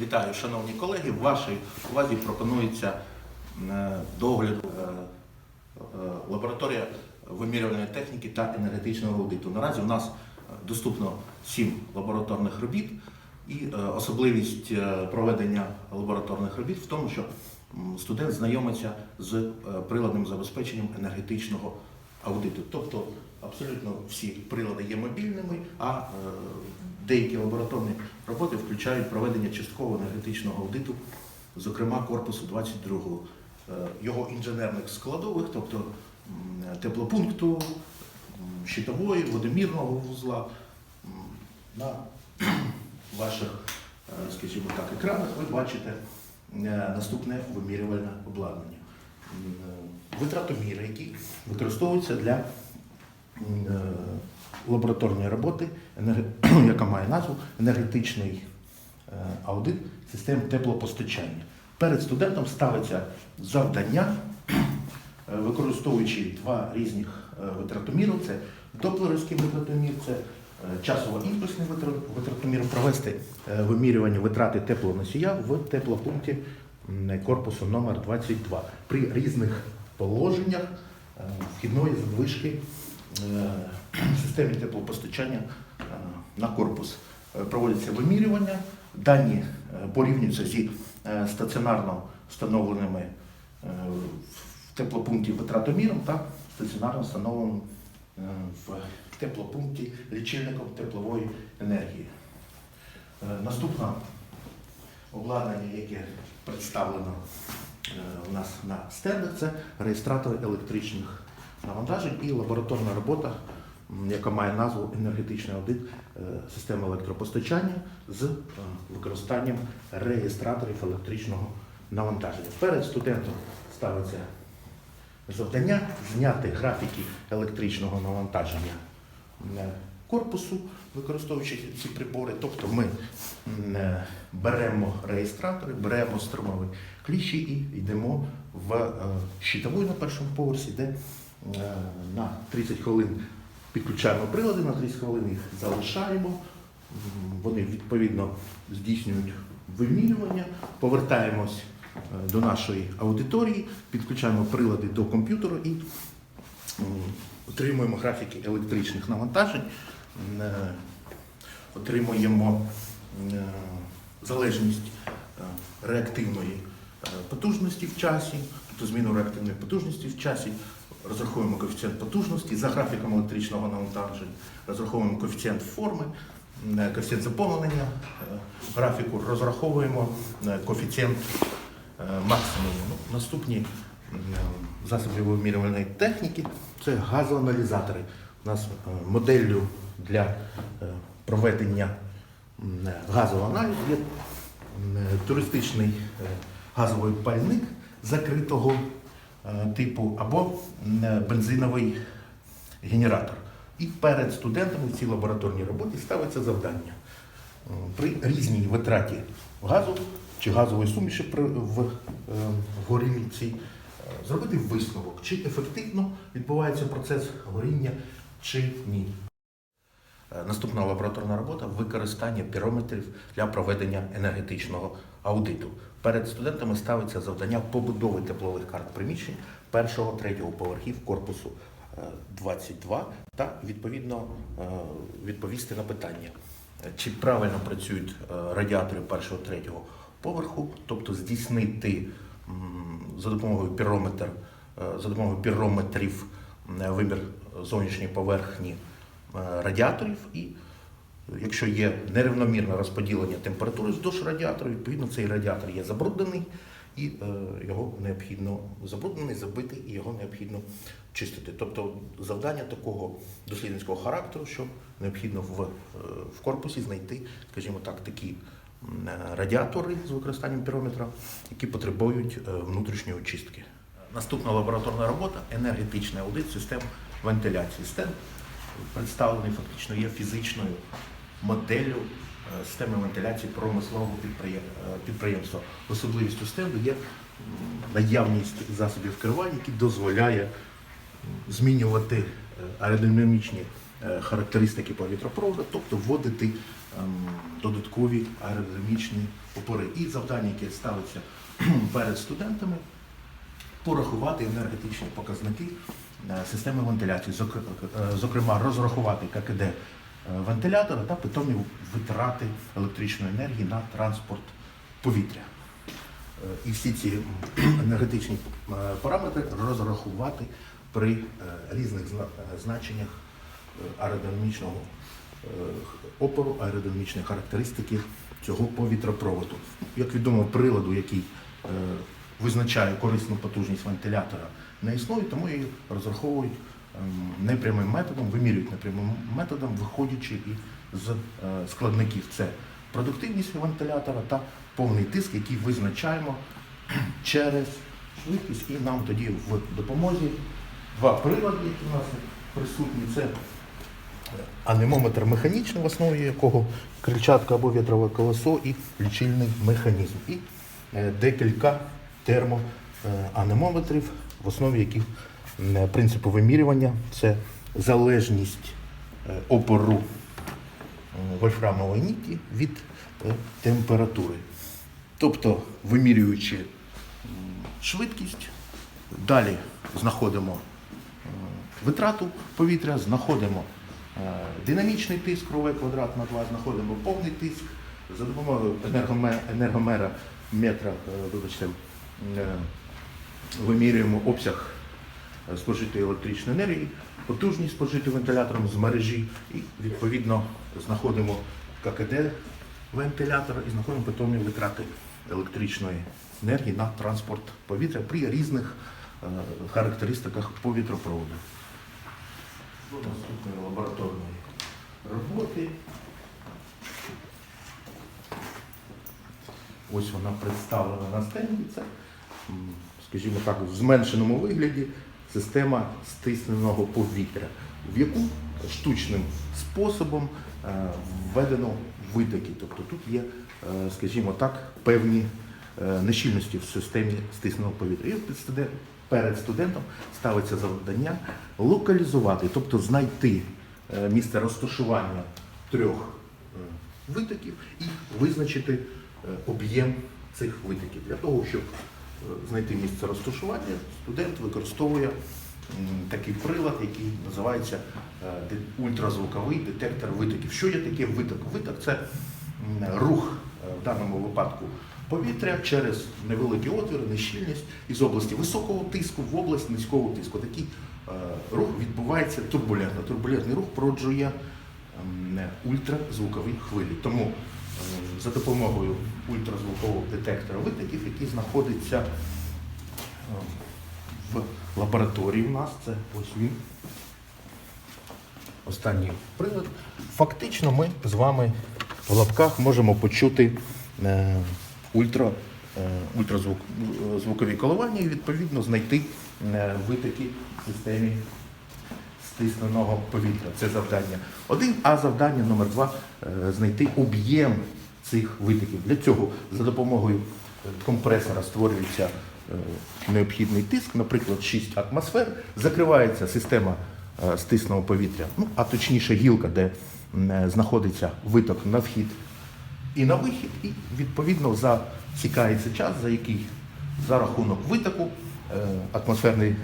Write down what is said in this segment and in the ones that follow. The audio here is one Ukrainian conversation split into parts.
Вітаю, шановні колеги. В вашій увазі пропонується е, до огляду е, е, лабораторія вимірювальної техніки та енергетичного аудиту. Наразі у нас доступно сім лабораторних робіт, і особливість проведення лабораторних робіт в тому, що студент знайомиться з приладним забезпеченням енергетичного аудиту. Тобто абсолютно всі прилади є мобільними, а деякі лабораторні роботи включають проведення часткового енергетичного аудиту, зокрема корпусу 22-го, е, його інженерних складових, тобто теплопункту, щитової, водомірного вузла. На ваших, е, скажімо так, екранах ви бачите е, наступне вимірювальне обладнання. Витратоміри, які використовуються для лабораторної роботи, яка має назву енергетичний е, аудит систем теплопостачання. Перед студентом ставиться завдання, е, використовуючи два різних е, витратоміри, це доплерівський витратомір, це часово-імпульсний витратомір, провести вимірювання витрати теплоносія в теплопункті корпусу номер 22 при різних положеннях вхідної задвижки е, системи теплопостачання е, на корпус. Е, Проводяться вимірювання, дані е, порівнюються зі стаціонарно встановленими в теплопункті витратоміром та стаціонарно встановленим в теплопункті лічильником теплової енергії. Наступне обладнання, яке представлено у нас на стендах, це реєстратор електричних навантажень і лабораторна робота, яка має назву енергетичний аудит е, системи електропостачання з е, використанням реєстраторів електричного навантаження. Перед студентом ставиться завдання зняти графіки електричного навантаження е, корпусу, використовуючи ці прибори. Тобто ми беремо реєстратори, беремо струмові кліщі і йдемо в щитову на першому поверсі, де на 30 хвилин підключаємо прилади, на 30 хвилин їх залишаємо. Вони відповідно здійснюють вимірювання, повертаємось е, до нашої аудиторії, підключаємо прилади до комп'ютера і отримуємо графіки електричних навантажень, е, отримуємо е, залежність реактивної потужності в часі, тобто зміну реактивної потужності в часі, розраховуємо коефіцієнт потужності за графіком електричного навантаження, розраховуємо коефіцієнт форми, м, коефіцієнт заповнення е, графіку, розраховуємо е, коефіцієнт е, максимуму. Ну, Наступні засоби вимірювальної техніки це газоаналізатори. У нас е, моделлю для е, проведення газового аналізу є е, туристичний е, газовий пальник закритого е, типу або е, бензиновий генератор. І перед студентами в цій лабораторній роботі ставиться завдання е, при різній витраті газу чи газової суміші в, е, горілці е, зробити висновок, чи ефективно відбувається процес горіння, чи ні. Е, Наступна лабораторна робота використання пірометрів для проведення енергетичного аудиту. Перед студентами ставиться завдання побудови теплових карт приміщень першого, третього поверхів корпусу е, 22 та відповідно е, відповісти на питання, е, чи правильно працюють е, радіатори першого, третього поверху, тобто здійснити за допомогою пірометр, е, за допомогою пірометрів м, вимір зовнішньої поверхні е, радіаторів, і якщо є нерівномірне розподілення температури вздовж радіатора, відповідно цей радіатор є забруднений, і е, його необхідно забруднений, забити, і його необхідно чистити. Тобто завдання такого дослідницького характеру, що необхідно в, е, в корпусі знайти, скажімо так, такі е, радіатори з використанням пірометра, які потребують е, внутрішньої очистки. Наступна лабораторна робота енергетичний аудит систем вентиляції. Представлений фактично є фізичною моделлю е, системи вентиляції промислового е, підприємства. Особливістю стенду є наявність засобів керування, які дозволяє змінювати е, аеродинамічні характеристики повітропроводу, тобто вводити ем, додаткові аеродинамічні опори. І завдання, яке ставиться перед студентами, порахувати енергетичні показники системи вентиляції, е, зокрема, розрахувати ККД е, вентилятора та питомі витрати електричної енергії на транспорт повітря. Е, І всі ці енергетичні е, параметри розрахувати при е, різних е, значеннях е, аеродинамічного е, опору, аеродинамічної характеристики цього повітропроводу. Як відомо, приладу, який е, визначає корисну потужність вентилятора, не існує, тому її розраховують ем, непрямим методом, вимірюють непрямим методом, виходячи із е, складників. Це продуктивність вентилятора та повний тиск, який визначаємо через швидкість, і нам тоді в допомозі два прилади, які у нас присутні. Це анемометр механічний, в основі якого крильчатка або вітрове колесо і лічильний механізм. І е, декілька термоанемометрів, в основі яких е, принципу вимірювання це залежність е, опору вольфрамової ніті від е, температури. Тобто, вимірюючи швидкість, далі знаходимо витрату повітря, знаходимо динамічний тиск РОВ квадрат на 2, знаходимо повний тиск за допомогою енергомера метра, вибачте, вимірюємо обсяг спожитої електричної енергії, потужність спожитої вентилятором з мережі і відповідно знаходимо ККД вентилятора і знаходимо питомі витрати електричної енергії на транспорт повітря при різних е, характеристиках повітропроводу. До наступної лабораторної роботи. Ось вона представлена на стенді. Це, скажімо так, в зменшеному вигляді система стисненого повітря, в яку штучним способом е, введено витоки. Тобто тут є, е, скажімо так, певні е, нещільності в системі стисненого повітря. І перед студентом ставиться завдання локалізувати, тобто знайти місце розташування трьох витоків і визначити об'єм цих витоків. Для того, щоб знайти місце розташування, студент використовує такий прилад, який називається е, ультразвуковий детектор витоків. Що є таке виток? Виток це рух е, в даному випадку повітря через невеликі отвіри, нещільність із області високого тиску в область низького тиску. Такий е, рух відбувається турбулентно. Турбулентний рух породжує ультразвукові хвилі. Тому за допомогою ультразвукового детектора витоків, який знаходиться е, в лабораторії у нас, це ось він. Останній прилад. Фактично ми з вами в лапках можемо почути е, ультра, е, ультразвук, е, коливання і відповідно знайти витоки в системі стисненого повітря. Це завдання. Один, а завдання номер два е, знайти об'єм цих витоків. Для цього за допомогою е, компресора створюється е, необхідний тиск, наприклад, 6 атмосфер, закривається система стисного повітря, ну а точніше гілка, де знаходиться виток на вхід і на вихід, і відповідно засікається час, за який за рахунок витоку атмосферний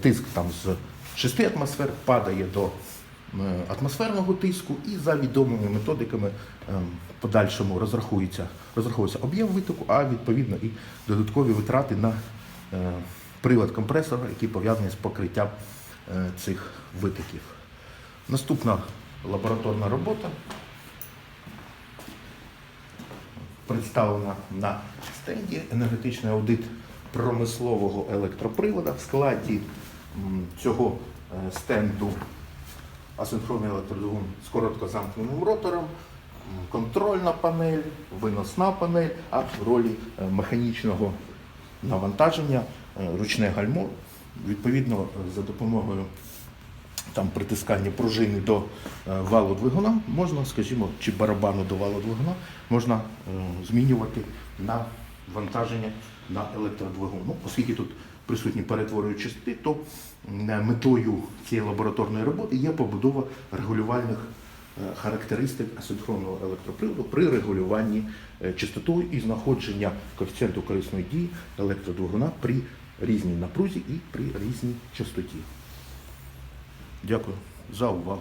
тиск там з 6 атмосфер падає до е, атмосферного тиску, і за відомими методиками е, в подальшому розрахується, розраховується об'єм витоку, а відповідно і додаткові витрати на е, прилад компресора, який пов'язаний з покриттям е, цих витоків. Наступна лабораторна робота представлена на стенді енергетичний аудит промислового електропривода в складі цього е, стенду асинхронний електродвигун з короткозамкненим ротором, контрольна панель, виносна панель, а в ролі е, механічного навантаження е, ручне гальмо. Відповідно, за допомогою там притискання пружини до валу двигуна можна, скажімо, чи барабану до валу двигуна можна змінювати на вантаження на електродвигун. Ну, оскільки тут присутні перетворюючі частоти, то метою цієї лабораторної роботи є побудова регулювальних е, характеристик асинхронного електроприводу при регулюванні е, частотою і знаходження коефіцієнту корисної дії електродвигуна при різній напрузі і при різній частоті. Дякую за увагу.